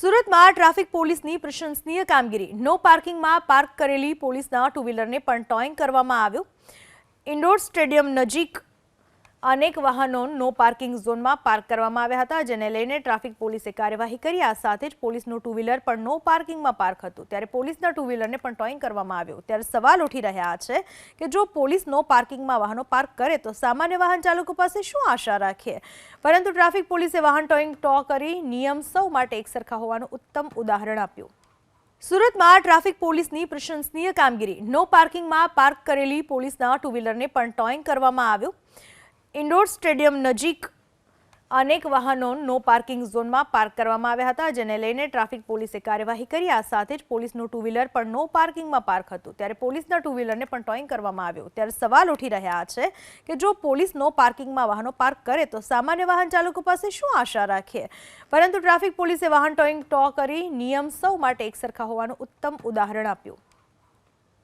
સુરતમાં ટ્રાફિક પોલીસની પ્રશંસનીય કામગીરી. નો પાર્કિંગમાં પાર્ક કરેલી પોલીસના ટુ વ્હીલરને પણ ટોઈંગ કરવામાં આવ્યું. ઇન્ડોર સ્ટેડિયમ નજીક અનેક વાહનો નો પાર્કિંગ ઝોનમાં પાર્ક કરવામાં આવ્યા હતા, જેને લઈને ટ્રાફિક પોલીસે કાર્યવાહી કરી. આ સાથે જ પોલીસનું ટુ વ્હીલર પણ નો પાર્કિંગમાં પાર્ક હતું. ત્યારે પોલીસના ટુ વ્હીલરને પણ ટોઈંગ કરવામાં આવ્યું. ત્યારે સવાલ ઉઠી રહ્યા છે કે જો પોલીસ નો પાર્કિંગમાં વાહનો પાર્ક કરે, તો સામાન્ય વાહન ચાલકો પાસે શું આશા રાખીએ પરંતુ ટ્રાફિક પોલીસે વાહન ટોઈંગ ટો કરી નિયમ સૌ માટે એકસરખા હોવાનું ઉત્તમ ઉદાહરણ આપ્યું. સુરતમાં ટ્રાફિક પોલીસની પ્રશંસનીય કામગીરી. નો પાર્કિંગમાં પાર્ક કરેલી પોલીસના ટુ વ્હીલરને પણ ટોઈંગ કરવામાં આવ્યું. ઇન્ડોર સ્ટેડિયમ નજીક અનેક વાહનો નો પાર્કિંગ ઝોનમાં પાર્ક કરવામાં આવ્યા હતા, જેને લઈને ટ્રાફિક પોલીસે કાર્યવાહી કરી. આ સાથે જ પોલીસનું ટુ વ્હીલર પણ નો પાર્કિંગમાં પાર્ક હતું. ત્યારે પોલીસના ટુ વ્હીલરને પણ ટોઈંગ કરવામાં આવ્યું. ત્યારે સવાલ ઉઠી રહ્યા છે કે જો પોલીસ નો પાર્કિંગમાં વાહનો પાર્ક કરે, તો સામાન્ય વાહન ચાલકો પાસે શું આશા રાખીએ? પરંતુ ટ્રાફિક પોલીસે વાહન ટોઈંગ ટો કરી નિયમ સૌ માટે એકસરખા હોવાનું ઉત્તમ ઉદાહરણ આપ્યું.